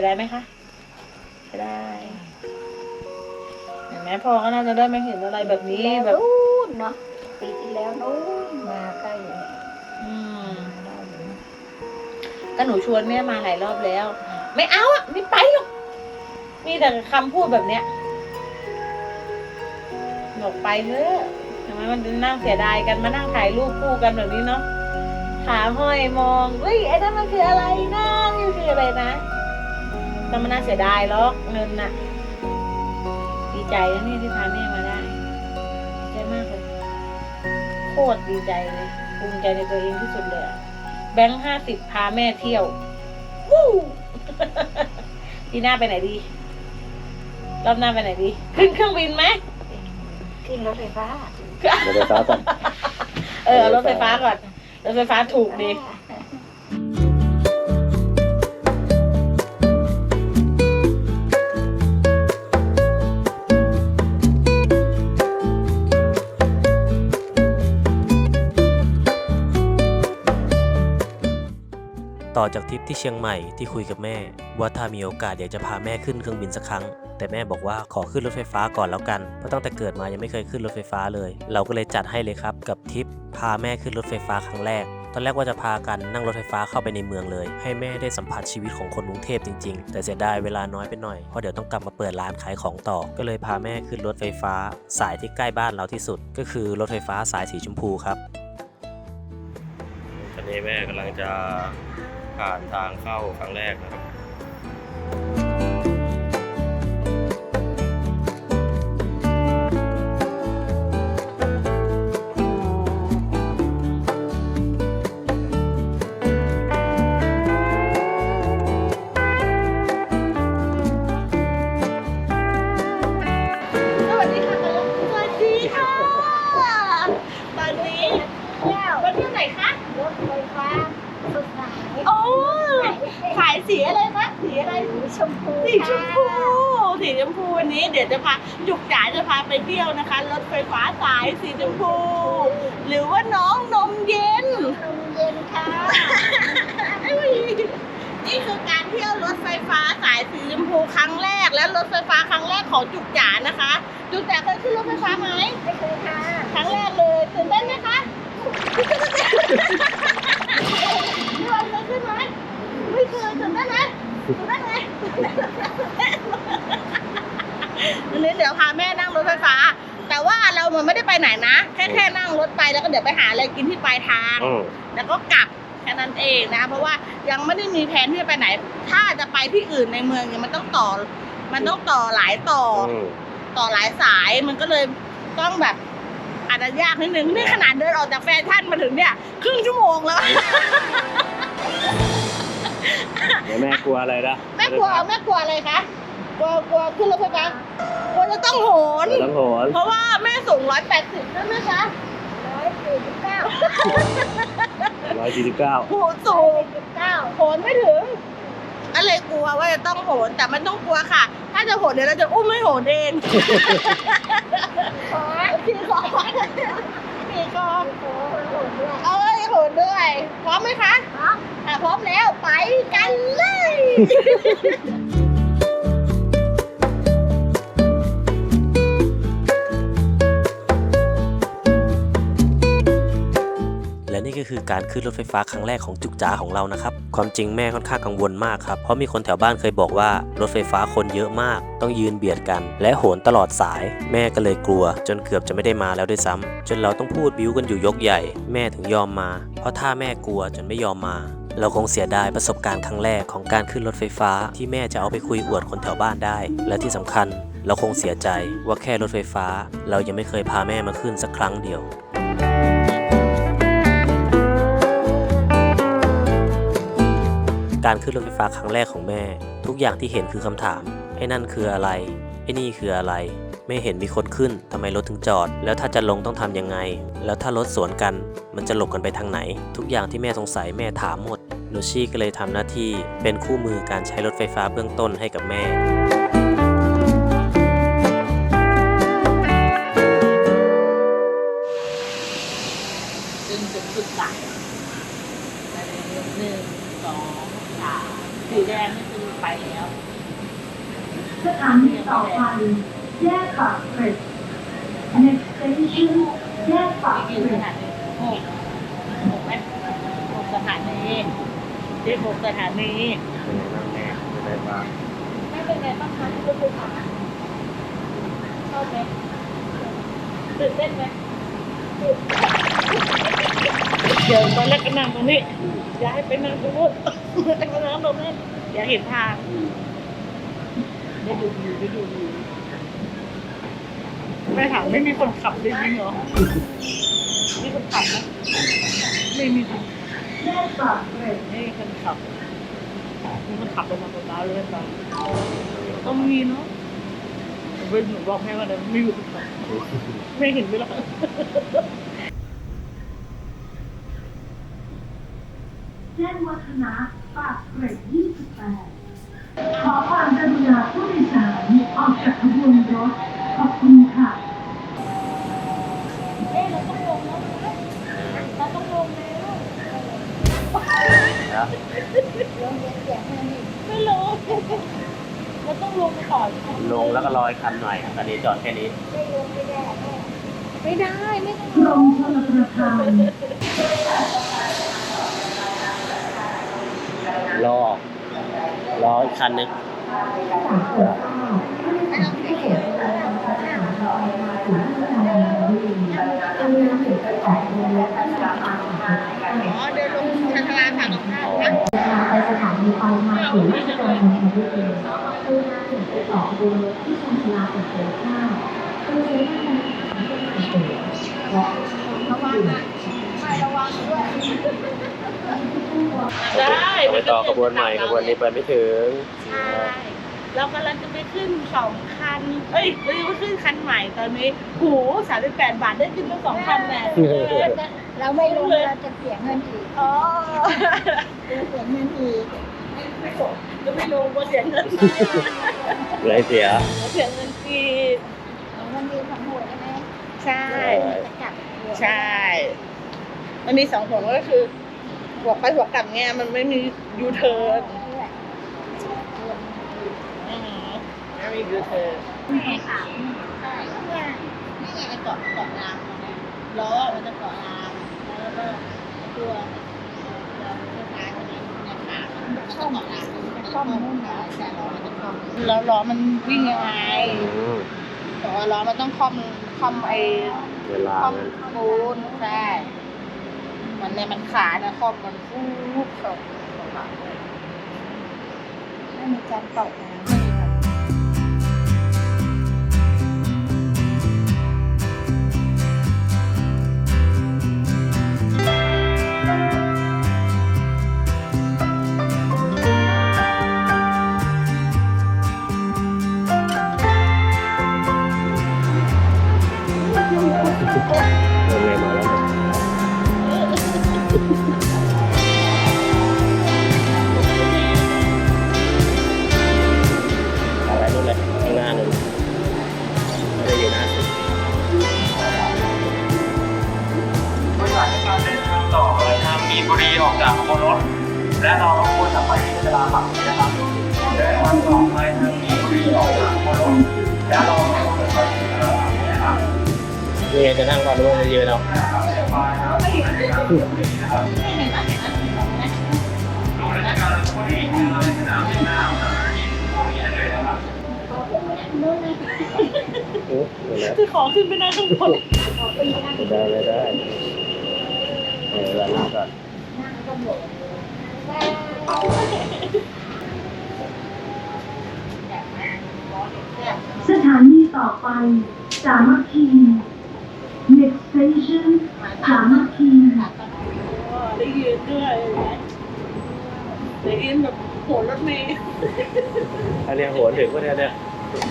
จะได้ไหมคะจะได้เห็นไหมพ่อก็น่าจะได้ไม่เห็นอะไรแบบนี้แล้วแบบนู้นเนาะปีที่แล้วนู้นมาใกล้เนี่ยอืมมาได้อยู่นะก็หนูชวนแม่มาหลายรอบแล้ว ไม่เอาอะไม่ไปหรอกมีแต่คำพูดแบบเนี้ยบอกไปเถอะทำไมมันนั่งเสียดายกันมานั่งถ่ายรูปคู่กันแบบนี้เนาะขาห้อยมองเฮ้ยไอ้นั่นมันคืออะไรนะนี่คืออะไรนะ แต่มันน่าเสียดายหรอกเงินน่ะ ดีใจนะเนี่ยที่พาแม่มาได้ดีใจมากเลยโคตรดีใจเลยภูมิใจในตัวเองที่สุดเลยอะแบงค์ห้าสิบพาแม่เที่ยววู้ปีหน้าไปไหนดี รอบหน้าไปไหนดี ขึ้นเครื่องบินไหมขึ้นรถไฟฟ้าเดี๋ยวไปฟ้าก่อน เออเอารถไฟฟ้าก่อนรถไฟฟ้าถูกดี จากทริปที่เชียงใหม่ที่คุยกับแม่ ว่าถ้ามีโอกาสอยากจะพาแม่ขึ้นเครื่องบินสักครั้ง แต่แม่บอกว่าขอขึ้นรถไฟฟ้าก่อนแล้วกัน เพราะตั้งแต่เกิดมายังไม่เคยขึ้นรถไฟฟ้าเลย เราก็เลยจัดให้เลยครับกับทริปพาแม่ขึ้นรถไฟฟ้าครั้งแรกตอนแรกว่าจะพากันนั่งรถไฟฟ้าเข้าไปในเมืองเลย ให้แม่ได้สัมผัสชีวิตของคนกรุงเทพจริงๆ แต่เสียดายเวลาน้อยไปหน่อยเพราะเดี๋ยวต้องกลับมาเปิดร้านขายของต่อ ก็เลยพาแม่ขึ้นรถไฟฟ้า สายที่ใกล้บ้านเราที่สุด ก็คือรถไฟฟ้าสายสีชมพูครับตอนนี้แม่กำลังจะ ผ่านทางเข้าครั้งแรกนะครับายสีอะไรคะสีอะไรสีชมพูสีชมพูสีชมพูวันนี้เดี๋ยวจะพาจุกจ๋าจะพาไปเที่ยวนะคะ รถไฟฟ้าสายสีชมพู หรือว่าน้องนมเย็นลมเย็นค่ะ นี่คือการเที่ยวรถไฟฟ้าสายสีชมพูครั้งแรก และรถไฟฟ้าครั้งแรกของจุกจ๋านะคะ จุกจ๋าเคยขึ้นรถไฟฟ้าไหมไม่เคยค่ะ ครั้งแรกเลยตื่นเต้นไหมคะ วันนี้เดี๋ยวพาแม่นั่งรถไฟฟ้า แต่ว่าเรามันไม่ได้ไปไหนนะ แค่แค่นั่งรถไปแล้วก็เดี๋ยวไปหาอะไรกินที่ปลายทางแล้วก็กลับแค่นั้นเองนะ เพราะว่ายังไม่ได้มีแผนที่จะไปไหน ถ้าจะไปที่อื่นในเมืองเนี่ยมันต้องต่อ มันต้องต่อหลายต่ออต่อหลายสายมันก็เลยต้องแบบอาจจะยากนิดนึงนี่ขนาดเดินออกจากแฟชั่นมาถึงเนี่ย ครึ่งชั่วโมงแล้ว เดี๋ยวแม่กลัวอะไรนะแม่กลัวแม่กลัวอะไรคะกลัวกลัวขึ้นรถไฟฟ้ากลัวจะต้องโหนเดี๋ยวต้องโหน เพราะว่าแม่สูงร้อยแปดสิบใช่ไหมคะร้อยสี่สิบเก้าร้อยสี่สิบเก้าโหสูงสิบเก้าโหนไม่ถึงก็เลยกลัวว่าจะต้องโหนแต่มันต้องกลัวค่ะ ถ้าจะโหนเดี๋ยวเราจะอุ้มไม่โหนเองขอพี่คอพี่คอขอโหดด้วยเอ้ยโหนด้วย พร้อมไหมคะครับถ้าพร้อมแล้วไปกันเลย และนี่ก็คือการขึ้นรถไฟฟ้าครั้งแรกของจุกจ๋าของเรานะครับ ความจริงแม่ค่อนข้างกังวลมากครับ เพราะมีคนแถวบ้านเคยบอกว่ารถไฟฟ้าคนเยอะมาก ต้องยืนเบียดกัน และโหนตลอดสาย แม่ก็เลยกลัว จนเกือบจะไม่ได้มาแล้วด้วยซ้ำจนเราต้องพูดบิ้วกันอยู่ยกใหญ่ แม่ถึงยอมมา เพราะถ้าแม่กลัวจนไม่ยอมมาเราคงเสียดายประสบการณ์ครั้งแรกของการขึ้นรถไฟฟ้าที่แม่จะเอาไปคุยอวดคนแถวบ้านได้ และที่สำคัญ เราคงเสียใจว่าแค่รถไฟฟ้า เรายังไม่เคยพาแม่มาขึ้นสักครั้งเดียว การขึ้นรถไฟฟ้าครั้งแรกของแม่ ทุกอย่างที่เห็นคือคำถามไอ้นั่นคืออะไรไอ้นี่คืออะไร ไม่เห็นมีคนขึ้นทำไมรถถึงจอด แล้วถ้าจะลงต้องทำยังไง แล้วถ้ารถสวนกัน มันจะหลบกันไปทางไหน ทุกอย่างที่แม่สงสัยแม่ถามหมดโรชี่ก็เลยทำหน้าที่เป็นคู่มือการใช้รถไฟฟ้าเบื้องต้นให้กับแม่ สายหนึ่งสองสามสีแดงนี่คือไปแล้วสถานีต่อไปแยกปากเกร็ด next station แยกปากอีเกกร็สดถานีหกหกไหมหกสถานีที่หกสถานีเป็นไงบ้างแม่รถไฟฟ้าไม่เป็นไงบ้างคะที่รถไฟฟ้าชอบไหมตื่นเต้นไหมเดี๋ยวตอนแรกก็นั่งตรงนี้ย้ายไปนั่งตรงนู้น ไปนั่งตรงนั้นอย่าเห็นทางได้ดูวิวได้ดูวิวไม่ถามไม่มีคนขับจริงเหรอมีคนขับไหมไม่มีคนแยกปากเกร็ดไม่มีคนขับมีคนขับลงมาบนร้านเลยจ้ะต้องมีเนาะเว้ยหนูบอกให้ว่าเดี๋ยวไม่มีคนขับไม่เห็นเวลาแจ้งวัฒนะ ปากเกร็ด28 ขอความกรุณาผู้โดยสารออกจากขบวนรถ ขอบคุณค่ะเอ๊ะเราต้องลงแล้วเราต้องลงแล้วแล้วไม่ลงเราต้องลงไปต่ออีกลงแล้วก็ลอยคันหน่อยอะตอนนี้จอดแค่นี้ไม่ได้ ไม่ได้กรมชลประทาน รอรออีกคันนึงอ๋อเดินลงชันทลาฝั่งตรงข้ามนะไปสถานีปลายทางถึงราชดำเนินชีตเองคือมาถึงไปต่อบนรถที่ชมชลาเป็นเสือข้าวคือใช้ทางเป็นเสือและระวังนะไม่ระวังด้วยได้ไป ต่อขบวนใหม่ขบวนนี้ไปไม่ถึง ใช่เรากำลังจะไปขึ้นสองคัน เอ้ยเราจะไปขึ้นคันใหม่ตอนนี้หูสามสิบแปดบาทได้ขึ้นตั้งสองคันแน่เราไม่ลงเราจะเสียเงินอีกอ๋อเราเสียเงินอีกจะไม่ลงก็เสียเงินเลยเสียเสียเงินกีดมันมีสองหัวใช่ไหมใช่จะกลับหัวใช่ มันมีสองหัวก็คือ หัวไปหัวกลับเนี่ยมันไม่มียูเทิร์นอืมไม่มียูเทิร์นแม่ค่ะเนี่ยนี่ไงเกาะเกาะรางล้อมันจะเกาะรางแล้วก็ตัวท้ายมันเนี่ยขามันจะเกาะรางมันจะคล่อมนู่นนะแต่ล้อมันจะคล่อมแล้วล้อมันวิ่งยังไงอืมแต่ว่าล้อมันต้องคล่อมคล่อมไอ้เวลาคล่อมมันปูนใช่ มันเนี่ยมันขาเนี่ยคอมมันฟูบเข้าเข้ามาไม่มีการตกนะ นบุรีออกจากขบวนรถและเราควรจะไปที่ตลาดหลักนะครับเดินทางต่อไปทางมีนบุรีออกจากขบวนรถและเราควรจะไปที่ตลาดหลักนะครับนี่ไงจะนั่งก่อนหรือว่าจะยืนเอาโอ้เดี๋ยวนะคือขอขึ้นไปนั่งข้างบนได้ไม่ได้เออแล้วนั่งก่อน สถานีต่อไป สามัคคี next station สามัคคีได้ยืนด้วยได้ยืนแบบโหนรถเมล์อันเนี้ยโหนถึงปะเนี่ยเนี่ย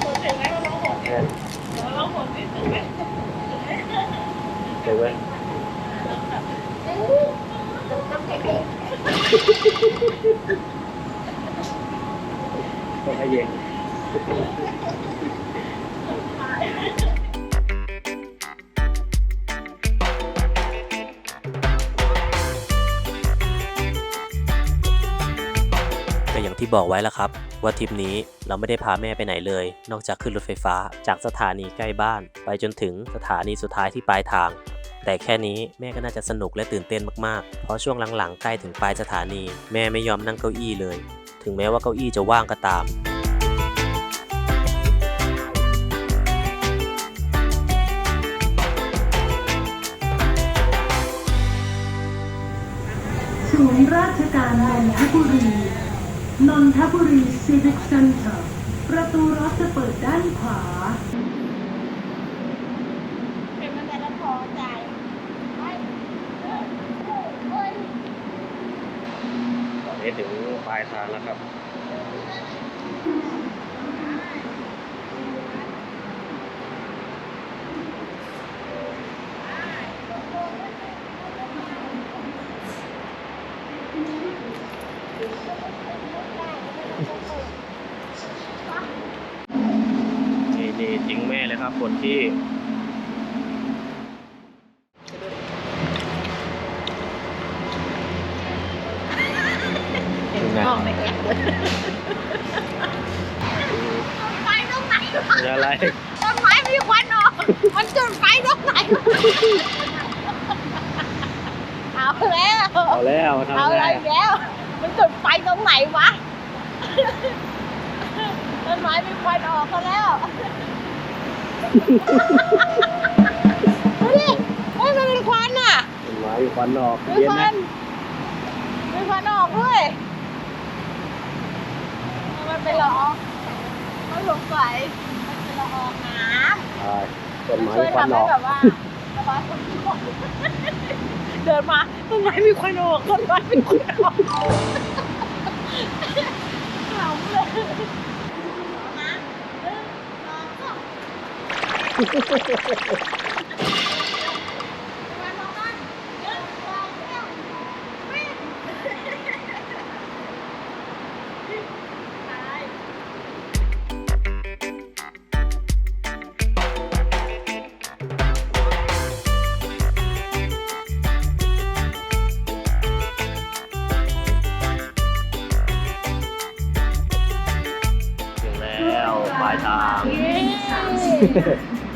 โหนเห็นไหมว่าเราโหนเออเราโหนนิดถึงไหมถึงไหม ต้องให้เย็นแต่อย่างที่บอกไว้แล้วครับ ว่าทริปนี้เราไม่ได้พาแม่ไปไหนเลย นอกจากขึ้นรถไฟฟ้าจากสถานีใกล้บ้าน ไปจนถึงสถานีสุดท้ายที่ปลายทาง แต่แค่นี้แม่ก็น่าจะสนุกและตื่นเต้นมากๆ เพราะช่วงหลังๆ ใกล้ถึงปลายสถานี แม่ไม่ยอมนั่งเก้าอี้เลย ถึงแม้ว่าเก้าอี้จะว่างก็ตาม ศูนย์ราชการนนทบุรี นนทบุรีซิวิกเซ็นเตอร์ประตูรถจะเปิดด้านขวา เป็นมันแต่ละพอใจ ตอนนี้ถึง ปลายทางแล้วครับนี่นี่ทิ้งแม่เลยครับคนที่ ต้นไม้มีควันออก มันจุดไฟตรงไหน เอาแล้ว เอาแล้วทำเอาอะไรได้อีกแล้ว มันจุดไฟตรงไหนวะ ต้นไม้มีควันออกเขาแล้วดูดิเฮ้ยมันเป็นควันอะต้นไม้มีควันออกมีเย็นควันะนมีควันออกด้วย มันเป็นละอองไม่สงสัยมันเป็น ละอองน้ำใช่ต้นไม้ช่วยมีควันทำอให้อก แบบว่าระบายความคิดออกเดินมาต้นไม้มีควันออกต้นไม้มีควันออกขำเลยนะหนึ่งสองส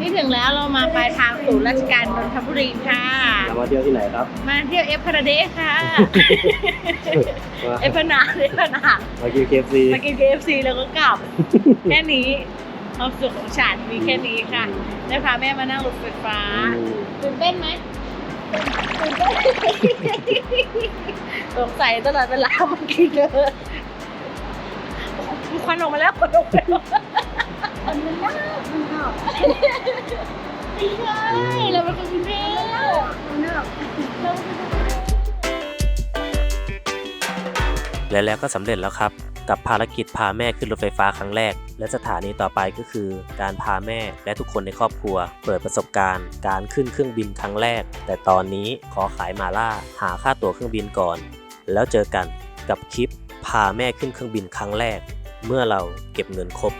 นี่ถึงแล้วเรามาปลายทางศูนย์ราชการนนทบุรีค่ะ เรามาเที่ยวที่ไหนครับ มาเที่ยวเอฟพาราเดสค่ะมาเอฟพนาเอฟพนามากินเคฟซีมากินเคฟซีแล้วก็กลับ แค่นี้ความสุขของฉันมีแค่นี้ค่ะ ได้พาแม่มานั่งรถไฟฟ้าตื่นเต้นไหมตื่นเต้นสงสัยตลอดเวลาเมื่อกี้เลย มีควันออกมาแล้วควันออกมาแล้วมันมันน่ามันน่าไม่ใช่เราเป็นคนกรุงเทพเราเป็นคนกรุงเทพและแล้วก็สำเร็จแล้วครับ กับภารกิจพาแม่ขึ้นรถไฟฟ้าครั้งแรก และสถานีต่อไปก็คือ การพาแม่และทุกคนในครอบครัว เปิดประสบการณ์ การขึ้นเครื่องบินครั้งแรก แต่ตอนนี้ขอขายมาล่า หาค่าตั๋วเครื่องบินก่อน แล้วเจอกันกับคลิปพาแม่ขึ้นเครื่องบินครั้งแรก เมื่อเราเก็บเงินครบ